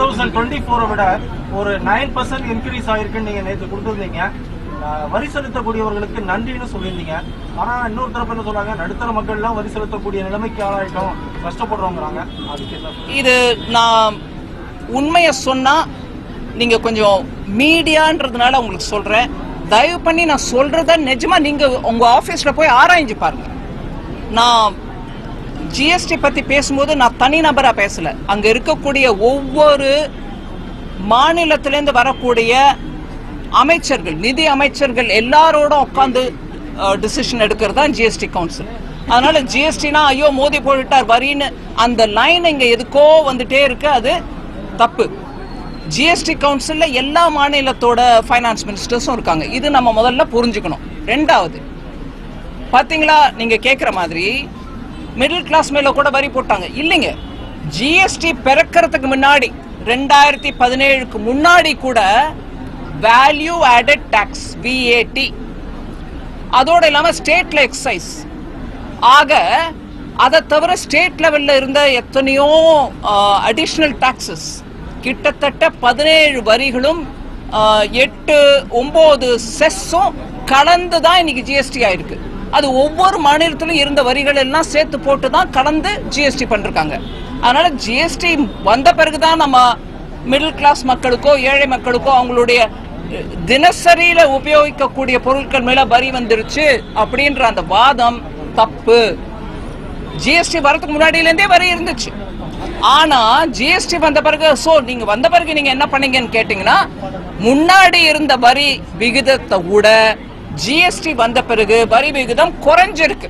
Thousand twenty ஃபோரை விட ஒரு நைன் பர்சன்ட் இன்க்ரீஸ் ஆயிருக்குன்னு நீங்க நேற்று கொடுத்துருந்தீங்க. வரி செலுத்தக்கூடியவர்களுக்கு நன்றின்னு சொல்லியிருந்தீங்க. ஆனா இன்னொரு தரப்பு என்ன சொல்றாங்க நடுத்தர மக்கள் எல்லாம் வரி செலுத்தக்கூடிய நிலைமைக்கு ஆளாயிட்டோம். கஷ்டப்படுறோங்கிறாங்க. அதுக்கு இது நான் உண்மையை சொன்னா நீங்க கொஞ்சம் மீடியான்றதுனால உங்களுக்கு சொல்றேன். தயவு பண்ணி நான் சொல்றத நிஜமா நீங்க உங்க ஆபீஸ்ல போய் ஆராய்ஞ்சு பாருங்க. நான் ஜிஎஸ்டி பத்தி பேசும்போது நான் தனிநபராக பேசல. அங்க இருக்கக்கூடிய ஒவ்வொரு மாநிலத்திலேருந்து வரக்கூடிய அமைச்சர்கள் நிதி அமைச்சர்கள் எல்லாரோட உட்காந்து டிசிஷன் எடுக்கிறது தான் ஜிஎஸ்டி கவுன்சில் அதனால ஜிஎஸ்டினா ஐயோ மோதி போயிட்டார் வரின்னு அந்த லைன் இங்க எதுக்கோ வந்துட்டே இருக்கு. அது தப்பு. ஜிஎஸ்டி கவுன்சில்ல எல்லா மாநிலத்தோட ஃபைனான்ஸ் மினிஸ்டர்ஸும் இருக்காங்க. இது நம்ம முதல்ல புரிஞ்சுக்கணும். ரெண்டாவது பாத்தீங்களா? நீங்க கேட்குற மாதிரி மிடில் கிளாஸ் மேல கூட வரி போட்டாங்க. இல்லைங்க. ஜிஎஸ்டி பிறக்கிறதுக்கு முன்னாடி ரெண்டாயிரத்தி பதினேழுக்கு முன்னாடி கூட வேல்யூ ஆடட் டாக்ஸ் விஏடி அதோடு இல்லாமல் ஸ்டேட்ல எக்ஸைஸ் ஆக அதை தவிர ஸ்டேட் லெவலில் இருந்த எத்தனையோ அடிஷ்னல் டாக்ஸஸ் கிட்டத்தட்ட பதினேழு வரிகளும் எட்டு ஒம்பது செஸ்ஸும் கலந்து தான் இன்னைக்கு ஜிஎஸ்டி ஆயிருக்கு. அது ஒவ்வொரு மாநிலத்திலும் இருந்த வரிகள் எல்லாம் சேர்த்து போட்டு தான் கலந்து ஜிஎஸ்டி பண்ணிருக்காங்க. அதனால ஜிஎஸ்டி வந்த பிறகுதான் நம்ம மிடில் கிளாஸ் மக்களுக்கோ ஏழை மக்களுக்கோ அவங்களுடைய தினசரியில உபயோகிக்கக்கூடிய பொருட்கள் மேல வரி வந்துருச்சு அப்படின்ற அந்த வாதம் தப்பு. ஜிஎஸ்டி வரதுக்கு முன்னாடியிலேருந்தே வரி இருந்துச்சு. ஆனா ஜிஎஸ்டி வந்த பிறகு சோ நீங்க வந்த பிறகு நீங்க என்ன பண்ணீங்கன்னு கேட்டீங்கன்னா முன்னாடி இருந்த வரி விகிதத்தை விட ஜிஎஸ்டி வந்த பிறகு வரி விகிதம் குறைஞ்சிருக்கு.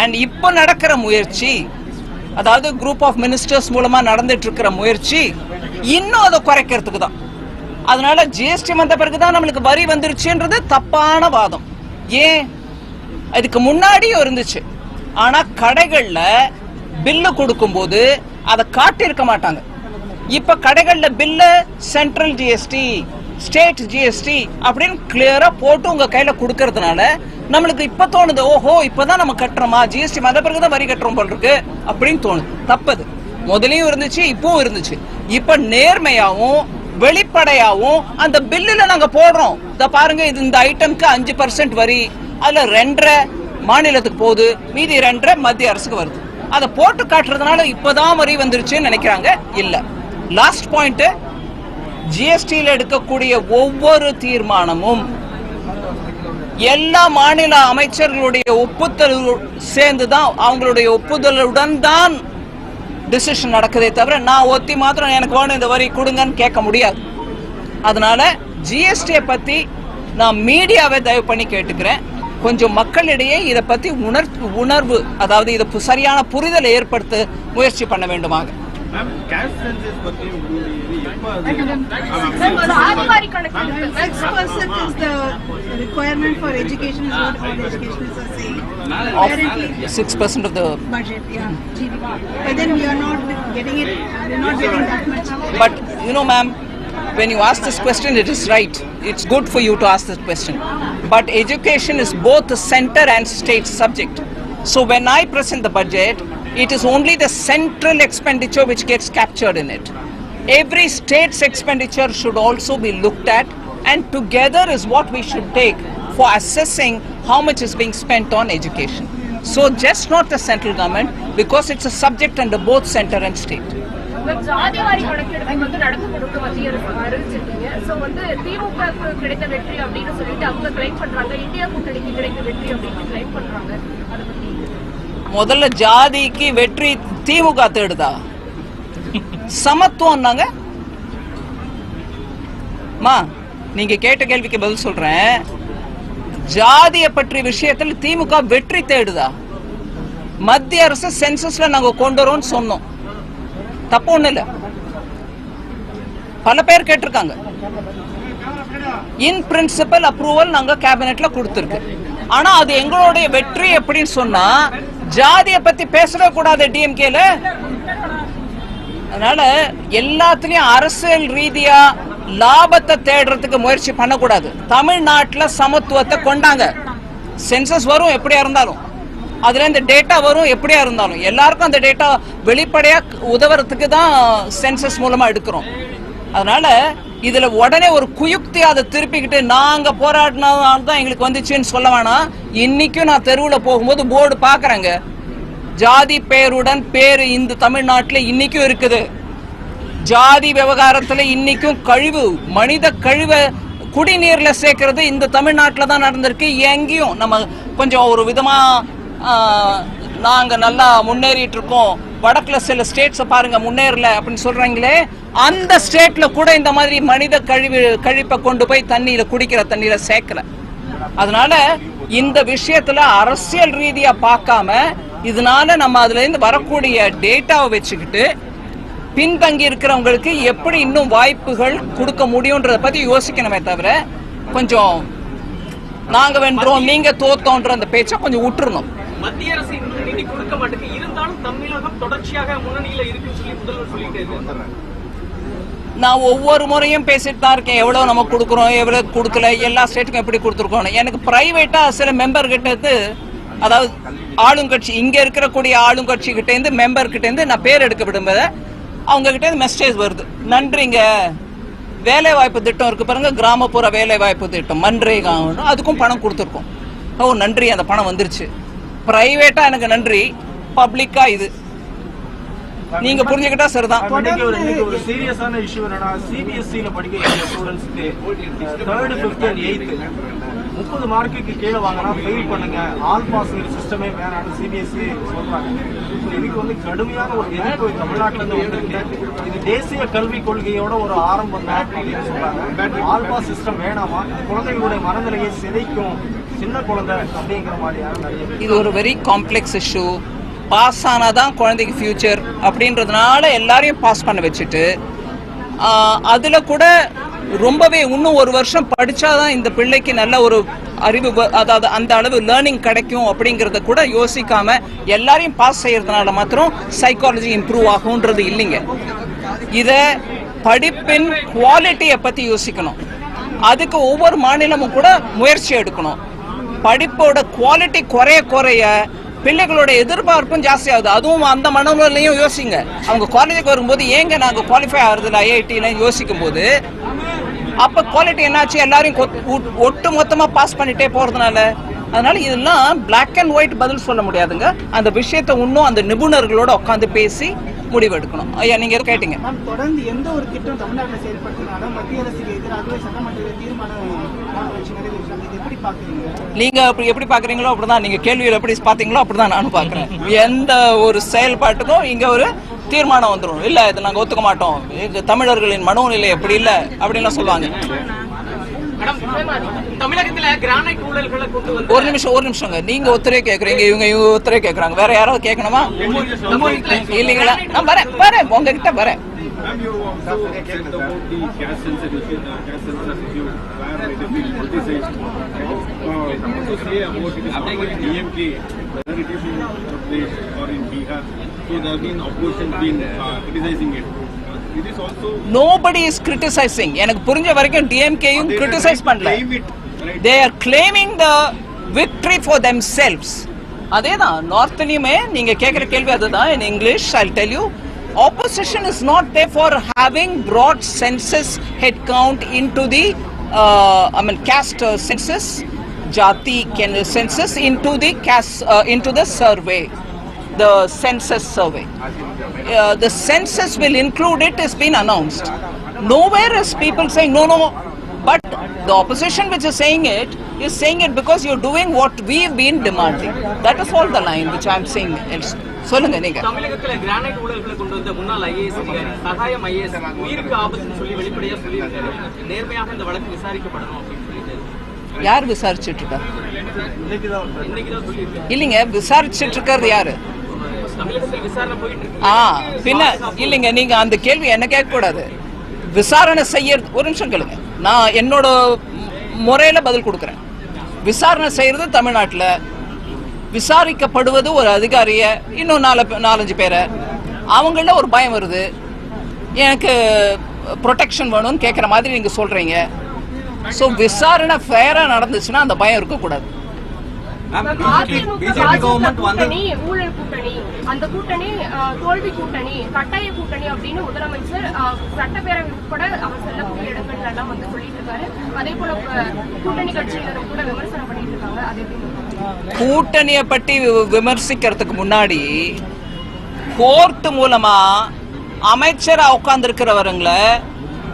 அண்ட் இப்போ நடக்கிற முயற்சி அதாவது குரூப் ஆஃப் மினிஸ்டர்ஸ் மூலமாக நடந்துட்டு இருக்கிற முயற்சி இன்னும் அதை குறைக்கிறதுக்கு தான். அதனால ஜிஎஸ்டி வந்த பிறகு தான் நம்மளுக்கு வரி வந்துருச்சுன்றது தப்பான வாதம். ஏன்? அதுக்கு முன்னாடியும் இருந்துச்சு. ஆனால் கடைகளில் பில்லு கொடுக்கும்போது அதை காட்டியிருக்க மாட்டாங்க. இப்போ கடைகளில் bill central GST state GST அப்படின்னு கிளியரா போட்டு உங்க கையில கொடுக்கறதுனால நம்மளுக்கு இப்ப தோணுது ஓஹோ இப்பதான் நம்ம கட்டுறோமா? ஜிஎஸ்டி வந்த பிறகுதான் வரி கட்டுறோம் போல் இருக்கு அப்படின்னு தோணுது. தப்பது. முதலையும் இருந்துச்சு இப்பவும் இருந்துச்சு. இப்ப நேர்மையாவும் வெளிப்படையாவும் அந்த பில்லுல நாங்க போடுறோம். இத பாருங்க இது இந்த ஐட்டம்க்கு அஞ்சு பர்சன்ட் வரி. அதுல ரெண்டரை மாநிலத்துக்கு போகுது. மீதி ரெண்டரை மத்திய அரசுக்கு வருது. அதை போட்டு காட்டுறதுனால இப்பதான் வரி வந்துருச்சுன்னு நினைக்கிறாங்க? இல்ல. லாஸ்ட் பாயிண்ட் ஜிஎஸ்டியில் எடுக்கக்கூடிய ஒவ்வொரு தீர்மானமும் எல்லா மாநில அமைச்சர்களுடைய ஒப்புதல் சேர்ந்து தான் அவங்களுடைய ஒப்புதலுடன் தான் டிசிஷன் நடக்குதே தவிர நான் ஒத்தி மாத்திரம் எனக்கு வேணும் இந்த வரி கொடுங்கன்னு கேட்க முடியாது. அதனால ஜிஎஸ்டியை பத்தி நான் மீடியாவை தயவு பண்ணி கேட்டுக்கிறேன். கொஞ்சம் மக்களிடையே இதை பத்தி உணர்வு உணர்வு அதாவது இதை பு- சரியான புரிதலை ஏற்படுத்த முயற்சி பண்ண வேண்டுமாக. Six percent is the requirement for education is what all the educationists are saying. Apparently, Six percent of the budget, yeah, GDP. But then we are not getting it, we are not getting that much. But you know, ma'am, when you ask this question, it is right. It's good for you to ask this question. But education is both a center and state subject. So when I present the budget, it is only the central expenditure which gets captured in it. Every state's expenditure should also be looked at, and together is what we should take for assessing how much is being spent on education. So just not the central government, because it's a subject under both center and state. ஜாதிவாரி கணக்கெடுப்பு வந்து நடத்தப்படும் மத்திய அரசு அறிவிச்சிருக்கீங்க so வந்து திமுக கிடைத்த வெற்றி அப்படின்னு சொல்லிட்டு அவங்க கிளைம் பண்றாங்க இந்தியா கூட்டணிக்கு கிடைத்த வெற்றி அப்படின்னு கிளைம் பண்றாங்க அதை பத்தி முதல்ல ஜாதிக்கு வெற்றி திமுக தேடுதா? சமத்துவம்னாங்க மா நீங்க கேட்ட கேள்விக்கு பதில் சொல்றேன். ஜாதிய பற்றி விஷயத்தில் திமுக வெற்றி தேடுதா? மத்திய அரசு சென்சஸ்ல நாங்க கொண்டு வரோம்னு சொன்னோம். தப்பு ஒண்ணு இல்ல. பல பேர் கேட்டிருக்காங்க. இன் பிரின்சிபல் அப்ரூவல் நாங்க கேபினெட்ல கொடுத்துருக்கு. ஆனா அது எங்களுடைய வெற்றி எப்படின்னு சொன்னா ஜாதிய பத்தி பேசவே கூடாது டிஎம்கேல அதனால எல்லாத்துலயும் அரசியல் ரீதியா லாபத்தை தேடுறதுக்கு முயற்சி பண்ணக்கூடாது. தமிழ்நாட்டில் சமத்துவத்தை கொண்டாங்க. சென்சஸ் வரும் எப்படியா இருந்தாலும். அதுல இந்த டேட்டா வரும் எப்படியா இருந்தாலும். எல்லாருக்கும் அந்த டேட்டா வெளிப்படையா உதவுறதுக்கு தான் சென்சஸ் மூலமா எடுக்கிறோம். அதனால இதுல உடனே ஒரு குயுக்தி அதை திருப்பிக்கிட்டு நாங்க போராடினதால தான் எங்களுக்கு வந்துச்சுன்னு சொல்ல வேணாம். இன்னைக்கும் நான் தெருவுல போகும்போது போர்டு பாக்குறேங்க. ஜாதி பெயருடன் பேரு இந்த தமிழ்நாட்டில் இன்னைக்கும் இருக்குது. ஜாதி விவகாரத்துல இன்னைக்கும் கழிவு மனித கழிவை குடிநீர்ல சேர்க்கறது இந்த தமிழ்நாட்டில் தான் நடந்திருக்கு. எங்கேயும் நம்ம கொஞ்சம் ஒரு விதமா நாங்கள் நாங்க நல்லா முன்னேறிட்டு இருக்கோம் வடக்குல சில ஸ்டேட்ஸை பாருங்க முன்னேறல அப்படின்னு சொல்றாங்களே அந்த ஸ்டேட்ல கூட இந்த மாதிரி மனித கழிவு கழிப்பை கொண்டு போய் தண்ணியில குடிக்கிற தண்ணியில சேர்க்கல. அதனால இந்த விஷயத்துல அரசியல் ரீதியா பார்க்காம இதனால நம்ம அதுல இருந்து வரக்கூடிய டேட்டாவை வச்சுக்கிட்டு பின்தங்கி இருக்கிறவங்களுக்கு எப்படி இன்னும் வாய்ப்புகள் கொடுக்க முடியும்ன்றத பத்தி யோசிக்கணுமே தவிர கொஞ்சம் நாங்க வென்றோம் நீங்க தோத்தோன்ற அந்த பேச்சை கொஞ்சம் விட்டுருணும் மத்திய அரசு இன்னும் கொடுக்க மாட்டேங்குது இருந்தாலும் தமிழகம் தொடர்ச்சியாக முன்னணியில இருக்குன்னு சொல்லி முதல்வர் சொல்லிட்டு நான் ஒவ்வொரு முறையும் பேசிட்டு தான் இருக்கேன். எவ்வளவு நம்ம கொடுக்குறோம் எவ்வளவு கொடுக்கல எல்லா ஸ்டேட்டுக்கும் எப்படி கொடுத்துருக்கோம் எனக்கு பிரைவேட்டா சில மெம்பர் கிட்ட அதாவது ஆளுங்கட்சி இங்க இருக்கக்கூடிய ஆளுங்கட்சி கிட்ட இருந்து மெம்பர் கிட்ட இருந்து நான் பேர் எடுக்க விடும்போது அவங்க கிட்ட இருந்து மெசேஜ் வருது. நன்றிங்க. வேலை வாய்ப்பு திட்டம் இருக்கு பாருங்க. கிராமப்புற வேலை வாய்ப்பு திட்டம். மன்ரேகா அதுக்கும் பணம் கொடுத்துருக்கோம். ஓ நன்றி. அந்த பணம் வந்துருச்சு. பிரைவேட்டா எனக்கு நன்றி. பப்ளிக்கா இது. நீங்க புரிஞ்சுக்கிட்டா சரிதான். ஒரு ஒரு சீரியஸான இஷ்யூ என்னன்னா சிபிஎஸ்சியில படிக்கிற ஸ்டூடெண்ட்ஸ்க்கு தேர்டு ஃபிஃப்த் அண்ட் எயித்து முப்பது மார்க்குக்கு கீழே வாங்கினா ஃபெயில் பண்ணுங்க. ஆல் பாஸ்ங்கிற சிஸ்டமே வேணாம்னு சிபிஎஸ்சி சொல்றாங்க. இதுக்கு வந்து கடுமையான ஒரு எதிர்ப்பு தமிழ்நாட்டுல இருந்து வந்திருக்கு. இது தேசிய கல்விக் கொள்கையோட ஒரு ஆரம்பம் தான் அப்படின்னு சொல்றாங்க. ஆல் பாஸ் சிஸ்டம் வேணாமா? குழந்தைகளுடைய மனநிலையை சிதைக்கும். சின்ன குழந்தை அப்படிங்கிற மாதிரியான நிறைய இது ஒரு வெரி காம்ப்ளெக்ஸ் இஷ்யூ பாஸ் ஆனால் தான் குழந்தைக்கு ஃபியூச்சர் அப்படின்றதுனால எல்லாரையும் பாஸ் பண்ண வச்சுட்டு அதில் கூட ரொம்பவே இன்னும் ஒரு வருஷம் படிச்சாதான் இந்த பிள்ளைக்கு நல்ல ஒரு அறிவு அதாவது அந்த அளவு லேர்னிங் கிடைக்கும் அப்படிங்கிறத கூட யோசிக்காம எல்லாரையும் பாஸ் செய்யறதுனால மாத்திரம் சைக்காலஜி இம்ப்ரூவ் ஆகும்ன்றது இல்லைங்க. இதை படிப்பின் குவாலிட்டியை பற்றி யோசிக்கணும். அதுக்கு ஒவ்வொரு மாநிலமும் கூட முயற்சி எடுக்கணும். படிப்போட குவாலிட்டி குறைய குறைய பிள்ளைகளோட எதிர்பார்ப்பும் ஜாஸ்தியாகுது அதுவும் அந்த மனநிலையும் யோசிங்க. அவங்க காலேஜுக்கு வரும்போது ஏங்க நாங்கள் குவாலிஃபை ஆகுறதுல ஐஐடின்னு யோசிக்கும் போது அப்போ குவாலிட்டி என்னாச்சு? எல்லாரையும் கொத்- ஒட்- ஒட்டு மொத்தமாக பாஸ் பண்ணிட்டே போகிறதுனால அதனால இதெல்லாம் பிளாக் அண்ட் ஒயிட் பதில் சொல்ல முடியாதுங்க. அந்த விஷயத்தை இன்னும் அந்த நிபுணர்களோட உட்காந்து பேசி முடிவெடுக்கணும் ஐயா நீங்க எது கேட்டீங்க? தொடர்ந்து எந்த ஒரு திட்டம் தமிழ்நாட்டில் செயல்படுத்தினாலும் மத்திய அரசுக்கு எதிராகவே சட்டமன்றத்தில் தீர்மானம் நீங்க அப்படி எப்படி பாக்குறீங்களோ அப்படிதான். நீங்க கேள்வியில் எப்படி பாத்தீங்களோ அப்படிதான் நானும் பாக்குறேன் எந்த ஒரு செயல்பாட்டுக்கும் இங்க ஒரு தீர்மானம் வந்துரும். இல்ல இதை நாங்க ஒத்துக்க மாட்டோம். தமிழர்களின் மனோநிலை எப்படி இல்ல அப்படின்லாம் சொல்லுவாங்க. ஒரு நிமிஷம் ஒரு நிமிஷங்க நீங்க ஒருத்தரே கேக்குறீங்க இவங்க இவங்க ஒருத்தரே கேக்குறாங்க வேற யாராவது கேட்கணுமா இல்லைங்களா நான் வரேன் வரேன் உங்ககிட்ட வரேன் uh. Uh. So there have been opposition been uh, criticizing it. Nobody is criticizing எனக்கு புரிஞ்ச வரைக்கும் டிஎம்கேயும் கிரிட்டிசைஸ் பண்ணல? They are claiming the victory for themselves அதே தான் நார்த்லயுமே நீங்க கேட்குற கேள்வி அதுதான். In English I tell you opposition is not there for having broad census head count in to the I mean caste uh, census jati can census into the caste uh, into the survey. The census survey uh, the census will include it has been announced. Nowhere is people saying no, no. But the opposition which is saying it is saying it because you're doing what we've been demanding. That is all the line which I'm saying. else. சொல்லுங்க நீங்க தமிழகத்துல granite ஊழல்களை கொண்டு வந்த முன்னாள் IAS அதிகாரி சகாயம் IAS உயிருக்கு ஆபத்துன்னு சொல்லி வெளிப்படையா சொல்லியிருக்காரு நேர்மையாக இந்த வழக்கு விசாரிக்கப்படணும் அப்படின்னு சொல்லிட்டு யார் விசாரிச்சுட்டு இருக்கா இல்லைங்க விசாரிச்சுட்டு இருக்கிறது யாரு தமிழகத்தில் விசாரணை போயிட்டு இருக்கு ஆ பின்ன இல்லைங்க நீங்க அந்த கேள்வி என்ன கேட்க கூடாது விசாரணை செய்யறது ஒரு நிமிஷம் கேளுங்க. நான் என்னோட முறையில பதில் கொடுக்குறேன். விசாரணை செய்யறது தமிழ்நாட்டில். விசாரிக்கப்படுவது ஒரு அதிகாரிய இன்னும் நாலு நாலஞ்சு பேரை. அவங்கள ஒரு பயம் வருது. எனக்கு ப்ரொடெக்ஷன் வேணும்னு கேட்குற மாதிரி நீங்கள் சொல்கிறீங்க ஸோ விசாரணை ஃபேராக நடந்துச்சுன்னா அந்த பயம் இருக்கக்கூடாது. அதிமுக பாஜக கூட்டணி ஊழல் கூட்டணி அந்த கூட்டணி தோல்வி கூட்டணி கட்டாய கூட்டணி அப்படின்னு முதலமைச்சர் சட்டப்பேரவை உட்பட அவர் செல்லக்கூடிய இடங்கள்ல எல்லாம் வந்து சொல்லிட்டு இருக்காரு அதே போல கூட்டணி கட்சியினரும் கூட விமர்சனம் பண்ணிட்டு இருக்காங்க அது கூட்டணியை பற்றி விமர்சிக்கிறதுக்கு முன்னாடி கோர்ட் மூலமா அமைச்சரா உட்கார்ந்துருக்கிறவங்கள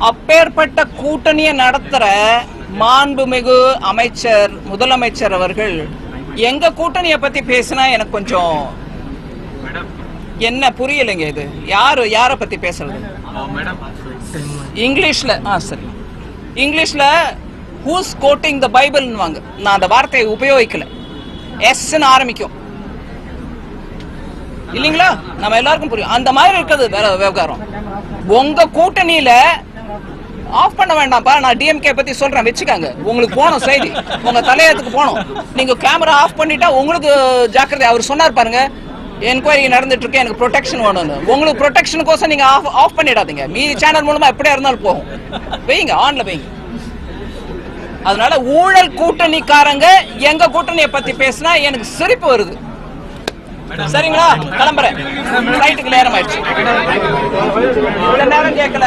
அப்பேற்பட்ட கூட்டணியை நடத்துற மாண்புமிகு அமைச்சர் முதலமைச்சர் அவர்கள் எங்க கூட்டணியை பத்தி பேசினா எனக்கு கொஞ்சம் என்ன புரியலைங்க இது? யாரு யார பத்தி பேசுறது? இங்கிலீஷ்ல ஆ சரி. இங்கிலீஷ்ல ஹூஸ் கோட்டிங் த பைபிள்னுவாங்க நான் அந்த வார்த்தையை உபயோகிக்கல. எஸ்ன்னு ஆரம்பிக்கும். இல்லைங்களா? நம்ம எல்லாருக்கும் புரியும். அந்த மாதிரி இருக்கிறது வேற விவகாரம். உங்க கூட்டணியில ஆஃப் பண்ண வேண்டாம்ப்பா நான் டிஎம்கே பத்தி சொல்றேன் வச்சுக்காங்க. உங்களுக்கு போகணும் செய்தி. உங்க தலையத்துக்கு போகணும். நீங்க கேமரா ஆஃப் பண்ணிட்டா உங்களுக்கு ஜாக்கிரதை அவர் சொன்னார் பாருங்க என்கொயரி நடந்துட்டு இருக்கு எனக்கு ப்ரொடெக்ஷன் வேணும்னு. உங்களுக்கு ப்ரொடெக்ஷனுக்கோசம் நீங்க ஆஃப் ஆஃப் பண்ணிடாதீங்க. மீதி சேனல் மூலமா எப்படியா இருந்தாலும் போகும். வைங்க ஆன்ல வைங்க. அதனால ஊழல் கூட்டணிக்காரங்க எங்க கூட்டணியை பத்தி பேசினா எனக்கு சிரிப்பு வருது. சரிங்களா? கிளம்புறேன். ஃபிளைட்டுக்கு நேரம் ஆயிடுச்சு. நேரம் கேட்கல.